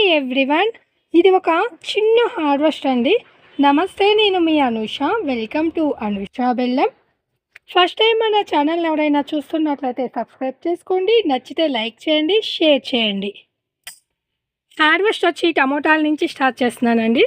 Hi everyone ఇది ఒక చిన్న హార్వెస్ట్ అండి. నమస్తే నేను మీ అనుష. వెల్కమ్ టు అనుష బెల్లం. ఫస్ట్ టైం మన ఛానల్ ఎవరైనా చూస్తున్నట్లయితే సబ్స్క్రైబ్ చేసుకోండి. నచ్చితే లైక్ చేయండి షేర్ చేయండి. హార్వెస్ట్ వచ్చి టమోటాల నుంచి స్టార్ట్ చేస్తున్నానండి.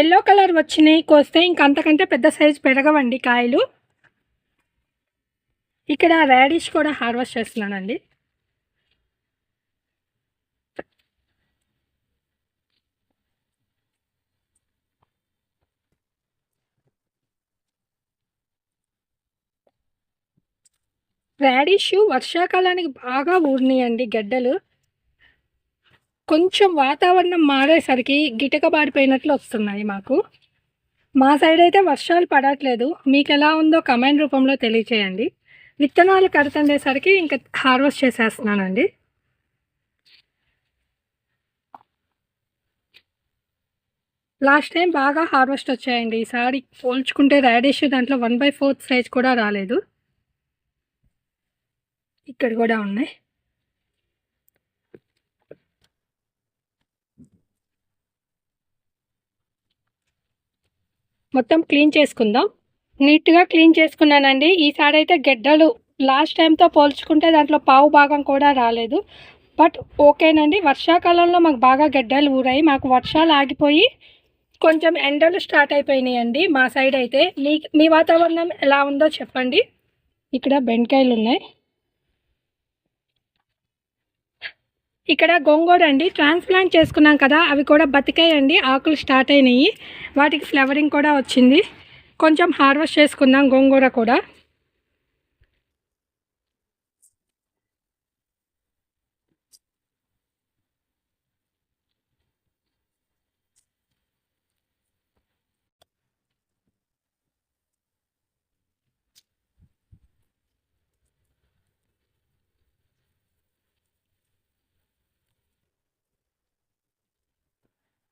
ఎల్లో కలర్ వచ్చినాయి కోస్తే ఇంక అంతకంటే పెద్ద సైజు పెరగవండి కాయలు. ఇక్కడ రాడిష్ కూడా హార్వెస్ట్ చేస్తున్నానండి. రాడిష్ వర్షాకాలానికి బాగా ఊరినాయండి గడ్డలు. కొంచెం వాతావరణం మారేసరికి గిటకబాడిపోయినట్లు వస్తున్నాయి మాకు. మా సైడ్ అయితే వర్షాలు పడట్లేదు. మీకు ఎలా ఉందో కమెంట్ రూపంలో తెలియచేయండి. విత్తనాలు కడుతుండేసరికి ఇంకా హార్వెస్ట్ చేసేస్తున్నానండి. లాస్ట్ టైం బాగా హార్వెస్ట్ వచ్చాయండి. ఈసారి పోల్చుకుంటే రాడిష్ దాంట్లో వన్ బై ఫోర్త్ సైజ్ కూడా రాలేదు. ఇక్కడ కూడా ఉన్నాయి. మొత్తం క్లీన్ చేసుకుందాం. నీట్గా క్లీన్ చేసుకున్నానండి. ఈసారి అయితే గెడ్డలు లాస్ట్ టైంతో పోల్చుకుంటే దాంట్లో పావు భాగం కూడా రాలేదు. బట్ ఓకేనండి వర్షాకాలంలో మాకు బాగా గడ్డలు ఊరాయి. మాకు వర్షాలు ఆగిపోయి కొంచెం ఎండలు స్టార్ట్ అయిపోయినాయండి మా సైడ్ అయితే. మీ మీ వాతావరణం ఎలా ఉందో చెప్పండి. ఇక్కడ బెండకాయలు ఉన్నాయి. ఇక్కడ గోంగూర అండి ట్రాన్స్ప్లాంట్ చేసుకున్నాం కదా అవి కూడా బతికాయండి ఆకులు స్టార్ట్ అయినాయి. వాటికి ఫ్లవరింగ్ కూడా వచ్చింది. కొంచెం హార్వెస్ట్ చేసుకుందాం గోంగూర కూడా.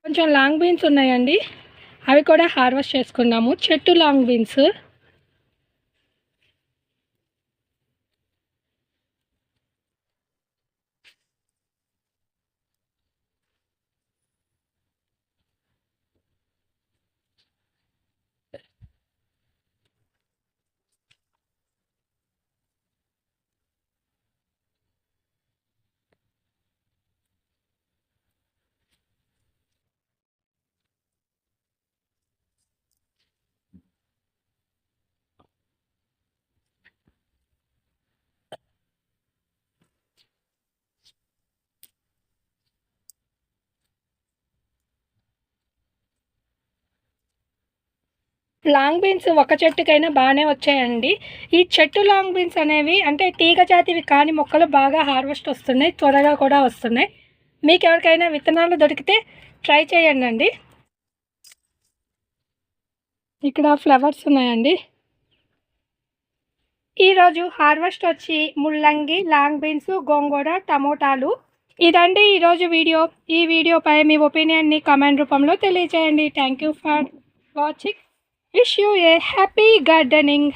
కొంచెం లాంగ్ బీన్స్ ఉన్నాయండి. అవి కూడా హార్వెస్ట్ చేసుకున్నాము చెట్టు లాంగ్ బీన్స్. లాంగ్ బీన్స్ ఒక చెట్టుకైనా బాగానే వచ్చాయండి. ఈ చెట్టు లాంగ్ బీన్స్ అనేవి అంటే తీగ జాతివి కాని మొక్కలు బాగా హార్వెస్ట్ వస్తున్నాయి త్వరగా కూడా వస్తున్నాయి. మీకు ఎవరికైనా విత్తనాలు దొరికితే ట్రై చేయండి అండి ఇక్కడ ఫ్లవర్స్ ఉన్నాయండి. ఈరోజు హార్వెస్ట్ వచ్చి ముల్లంగి లాంగ్ బీన్స్ గోంగూర టమోటాలు. ఇదండి ఈరోజు వీడియో. ఈ వీడియోపై మీ ఒపీనియన్ని కామెంట్ రూపంలో తెలియజేయండి thank you for watching. Wish you a happy gardening.